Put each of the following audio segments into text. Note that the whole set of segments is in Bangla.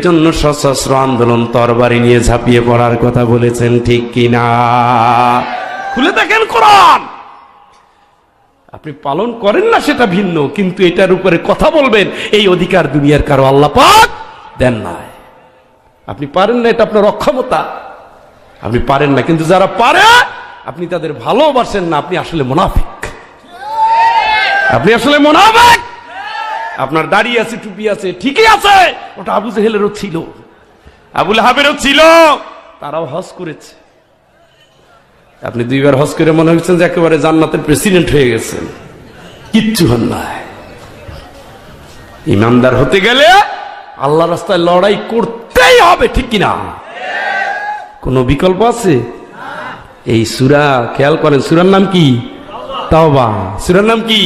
জন্য সশস্ত্র আন্দোলন তরবারি নিয়ে ঝাঁপিয়ে পড়ার কথা বলেছেন, ঠিক কিনা? খুলে দেখেন কোরআন। আপনি পালন করেন না সেটা ভিন্ন, কিন্তু এটার উপরে কথা বলবেন, এই অধিকার দুনিয়ার কারও আল্লাহ পাক দেন নাই। আপনি পারেন না, এটা আপনার অক্ষমতা। আপনি পারেন না, কিন্তু যারা পারে, আপনি তাদের ভালোবাসেন না, আপনি আসলে মোনাফিক। আপনি আসলে মোনাফিক। আপনার দাড়ি আছে, টুপি আছে, ঠিকই আছে, ওটা আবু জেহেলেরও ছিল। আবুল হাবেরও ছিল, তারাও হজ করেছে। আপনি দুইবার হজ করে মনে হচ্ছেন যে একেবারে জান্নাতের প্রেসিডেন্ট হয়ে গেছেন। কিচ্ছু হন নাই ইমানদার হতে গেলে আল্লাহ রাস্তায় লড়াই করতেই হবে, ঠিক কিনা? কোন বিকল্প আছে? এই সুরা, খেয়াল করেন, সুরার নাম কি? তাওবা। সুরার নাম কি?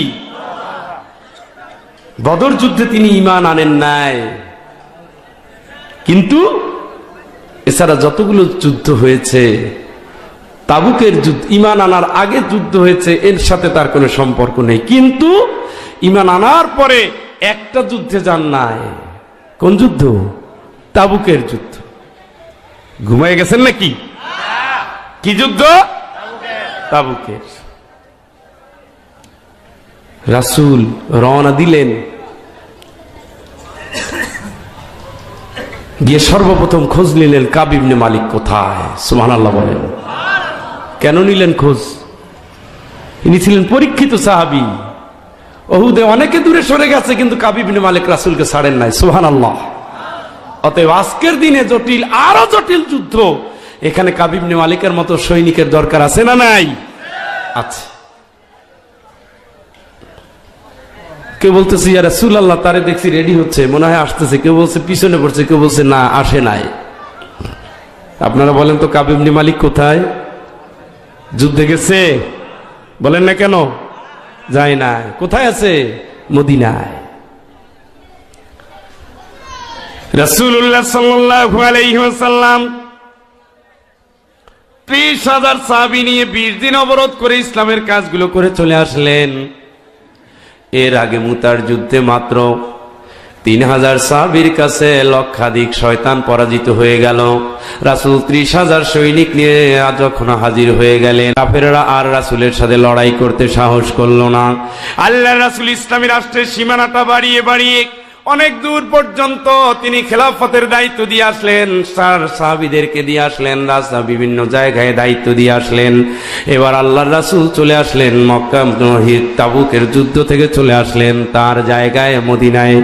বদর যুদ্ধে তিনি ইমান আনেন নাই। কিন্তু এছাড়া যতগুলো যুদ্ধ হয়েছে, তাবুকের যুদ্ধ ইমান আনার আগে যুদ্ধ হয়েছে, এর সাথে তার কোনো সম্পর্ক নেই। কিন্তু ইমান আনার পরে একটা যুদ্ধে যান নাই। কোন যুদ্ধ? তাবুকের যুদ্ধ। ঘুমাই গেছেন নাকি? কি যুদ্ধ? তাবুকের। রাসুল রওনা দিলেন। গিয়ে সর্বপ্রথম খোঁজ নিলেন কাবিবনে মালিক কোথায়? সুমান আল্লাহ বলেন। কেন নিলেন খোঁজ? ইনি ছিলেন পরীক্ষিত সাহাবি। ওহুদে অনেকে দূরে সরে গেছে, কিন্তু কাবিবনে মালিক রাসুলকে ছাড়েন নাই। সুহান আল্লাহ অতএব আজকের দিনে জটিল, আরও জটিল যুদ্ধ। এখানে কাবিবনে মালিকের মতো সৈনিকের দরকার আছে না নাই? আছে। কেউ বলতেছে, ইয়া রাসূল আল্লাহ তারে দেখছি রেডি হচ্ছে। মনে হয় আসতেছে। কেউ বলছে, পিছনে পড়ছে। কেউ বলছে, না, আসে নাই। আপনারা বলেন তো কাবিবনি মালিক কোথায়? যুদ্ধে গেছে? বলেন না কেন? যায় না কোথায় আছে? মদিনায়। নিয়ে বিশ দিন অবরোধ করে ইসলামের কাজগুলো করে চলে আসলেন। এর আগে মুতার যুদ্ধে মাত্র তিন হাজার সাহাবির কাছে লক্ষাধিক শয়তান পরাজিত হয়ে গেল। রাসুল ত্রিশ হাজার সৈনিক নিয়ে যখন হাজির হয়ে গেলেন। কাফেররা আর রাসুলের সাথে লড়াই করতে সাহস করল না। আল্লাহ রাসুল ইসলামী রাষ্ট্রের সীমানাটা বাড়িয়ে বাড়িয়ে অনেক দূর পর্যন্ত তিনি খেলাফতের দায়িত্ব দিয়ে আসলেন সার সাহাবিদেরকে দিয়ে আসলেন রাস্তা বিভিন্ন জায়গায় দায়িত্ব দিয়ে আসলেন। এবার আল্লাহ রাসুল চলে আসলেন, মক্কা মহিদ তাবুকের যুদ্ধ থেকে চলে আসলেন। তার জায়গায় মদিনায়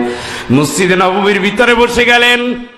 মসজিদে নবমীর ভিতরে বসে গেলেন।